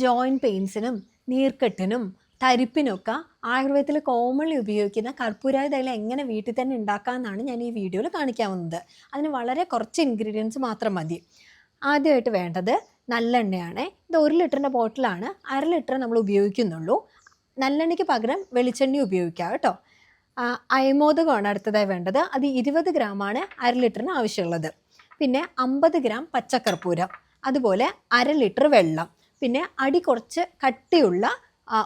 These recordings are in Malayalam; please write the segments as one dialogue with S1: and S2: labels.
S1: ജോയിന്റ് പെയിൻസിനും നീർക്കെട്ടിനും തരിപ്പിനൊക്കെ ആയുർവേദത്തിൽ കോമൺലി ഉപയോഗിക്കുന്ന കർപ്പൂരായ തൈലം എങ്ങനെ വീട്ടിൽ തന്നെ ഉണ്ടാക്കാമെന്നാണ് ഞാൻ ഈ വീഡിയോയിൽ കാണിക്കാവുന്നത്. അതിന് വളരെ കുറച്ച് ഇൻഗ്രീഡിയൻസ് മാത്രം മതി. ആദ്യമായിട്ട് വേണ്ടത് നല്ലെണ്ണയാണ്. ഇത് ഒരു ലിറ്ററിന്റെ ബോട്ടിലാണ്. അര ലിറ്റർ നമ്മൾ ഉപയോഗിക്കുന്നുള്ളൂ. നല്ലെണ്ണയ്ക്ക് പകരം വെളിച്ചെണ്ണ ഉപയോഗിക്കാം കേട്ടോ. അയമോദകമാണ് അടുത്തതായി വേണ്ടത്. അത് ഇരുപത് ഗ്രാമാണ് അര ലിറ്ററിന് ആവശ്യമുള്ളത്. പിന്നെ അമ്പത് ഗ്രാം പച്ചക്കർപ്പൂരം. അതുപോലെ അര ലിറ്റർ വെള്ളം. പിന്നെ അടി കുറച്ച് കട്ടിയുള്ള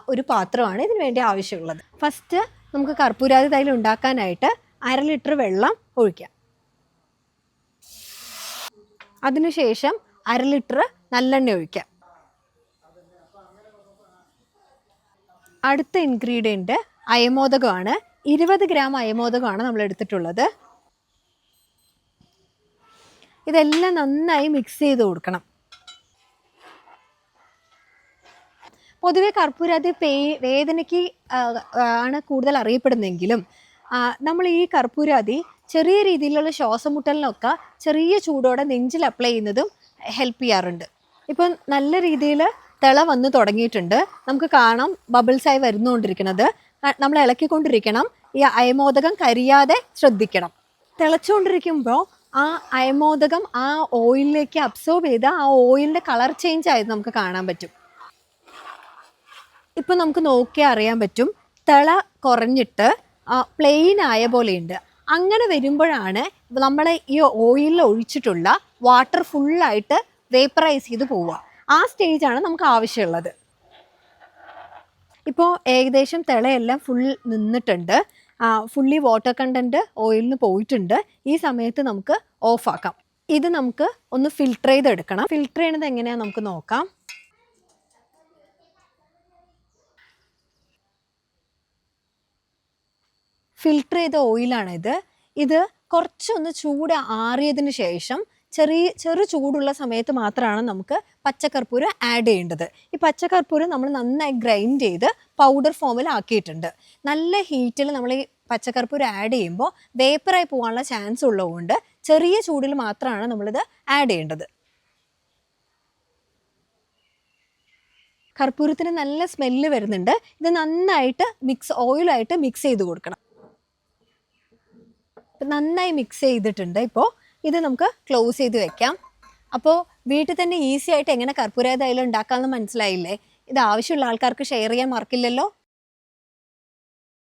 S1: ഒരു പാത്രമാണ് ഇതിന് വേണ്ടി ആവശ്യമുള്ളത്. ഫസ്റ്റ് നമുക്ക് കർപ്പൂരാതി തൈലം ഉണ്ടാക്കാനായിട്ട് അര ലിറ്റർ വെള്ളം ഒഴിക്കാം. അതിനുശേഷം അര ലിറ്റർ നല്ലെണ്ണ ഒഴിക്കാം. അടുത്ത ഇൻഗ്രീഡിയന്റ് അയമോദകമാണ്. ഇരുപത് ഗ്രാം അയമോദകമാണ് നമ്മൾ എടുത്തിട്ടുള്ളത്. ഇതെല്ലാം നന്നായി മിക്സ് ചെയ്ത് കൊടുക്കണം. പൊതുവെ കർപ്പൂരാതി പേ വേദനയ്ക്ക് ആണ് കൂടുതൽ അറിയപ്പെടുന്നെങ്കിലും നമ്മൾ ഈ കർപ്പൂരാതി ചെറിയ രീതിയിലുള്ള ശ്വാസം മുട്ടലിനൊക്കെ ചെറിയ ചൂടോടെ നെഞ്ചിൽ അപ്ലൈ ചെയ്യുന്നതും ഹെൽപ്പ് ചെയ്യാറുണ്ട്. ഇപ്പം നല്ല രീതിയിൽ തിള വന്ന് തുടങ്ങിയിട്ടുണ്ട്. നമുക്ക് കാണാം ബബിൾസായി വരുന്നുകൊണ്ടിരിക്കുന്നത് നമ്മൾ ഇളക്കിക്കൊണ്ടിരിക്കണം. ഈ അയമോദകം കരിയാതെ ശ്രദ്ധിക്കണം. തിളച്ചുകൊണ്ടിരിക്കുമ്പോൾ ആ അയമോദകം ആ ഓയിലിലേക്ക് അബ്സോർബ് ചെയ്ത് ആ ഓയിലിന്റെ കളർ ചേഞ്ച് ആയത് നമുക്ക് കാണാൻ പറ്റും. ഇപ്പം നമുക്ക് നോക്കിയാൽ അറിയാൻ പറ്റും. തിള കുറഞ്ഞിട്ട് പ്ലെയിൻ ആയ പോലെയുണ്ട്. അങ്ങനെ വരുമ്പോഴാണ് നമ്മൾ ഈ ഓയിലിൽ ഒഴിച്ചിട്ടുള്ള വാട്ടർ ഫുള്ളായിട്ട് വേപ്പറൈസ് ചെയ്ത് പോവുക. ആ സ്റ്റേജാണ് നമുക്ക് ആവശ്യമുള്ളത്. ഇപ്പോൾ ഏകദേശം തിളയെല്ലാം ഫുൾ നിന്നിട്ടുണ്ട്. ഫുള്ളി വാട്ടർ കണ്ടന്റ് ഓയിലിന് പോയിട്ടുണ്ട്. ഈ സമയത്ത് നമുക്ക് ഓഫാക്കാം ഇത് നമുക്ക് ഒന്ന് ഫിൽട്ടർ ചെയ്തെടുക്കണം. ഫിൽട്ടർ ചെയ്യണത് എങ്ങനെയാണെന്ന് നമുക്ക് നോക്കാം. ഫിൽട്ടർ ചെയ്ത ഓയിലാണ് ഇത് ഇത് കുറച്ചൊന്ന് ചൂട് ആറിയതിന് ശേഷം ചെറിയ ചെറു ചൂടുള്ള സമയത്ത് മാത്രമാണ് നമുക്ക് പച്ചക്കർപ്പൂരം ആഡ് ചെയ്യേണ്ടത്. ഈ പച്ചക്കർപ്പൂരം നമ്മൾ നന്നായി ഗ്രൈൻഡ് ചെയ്ത് പൗഡർ ഫോമിൽ ആക്കിയിട്ടുണ്ട്. നല്ല ഹീറ്റിൽ നമ്മൾ ഈ പച്ചക്കർപ്പൂരം ആഡ് ചെയ്യുമ്പോൾ വേപ്പറായി പോകാനുള്ള ചാൻസ് ഉള്ളതുകൊണ്ട് ചെറിയ ചൂടിൽ മാത്രമാണ് നമ്മളിത് ആഡ് ചെയ്യേണ്ടത്. കർപ്പൂരത്തിന് നല്ല സ്മെല്ല് വരുന്നുണ്ട്. ഇത് നന്നായിട്ട് മിക്സ് ഓയിലായിട്ട് മിക്സ് ചെയ്ത് കൊടുക്കണം. നന്നായി മിക്സ് ചെയ്തിട്ടുണ്ട്. ഇപ്പോൾ ഇത് നമുക്ക് ക്ലോസ് ചെയ്ത് വെക്കാം. അപ്പോൾ വീട്ടിൽ തന്നെ ഈസി ആയിട്ട് എങ്ങനെ കർപ്പൂര തൈലം ഉണ്ടാക്കാമെന്ന് മനസ്സിലായില്ലേ? ഇത് ആവശ്യമുള്ള ആൾക്കാർക്ക് ഷെയർ ചെയ്യാൻ മറക്കില്ലല്ലോ?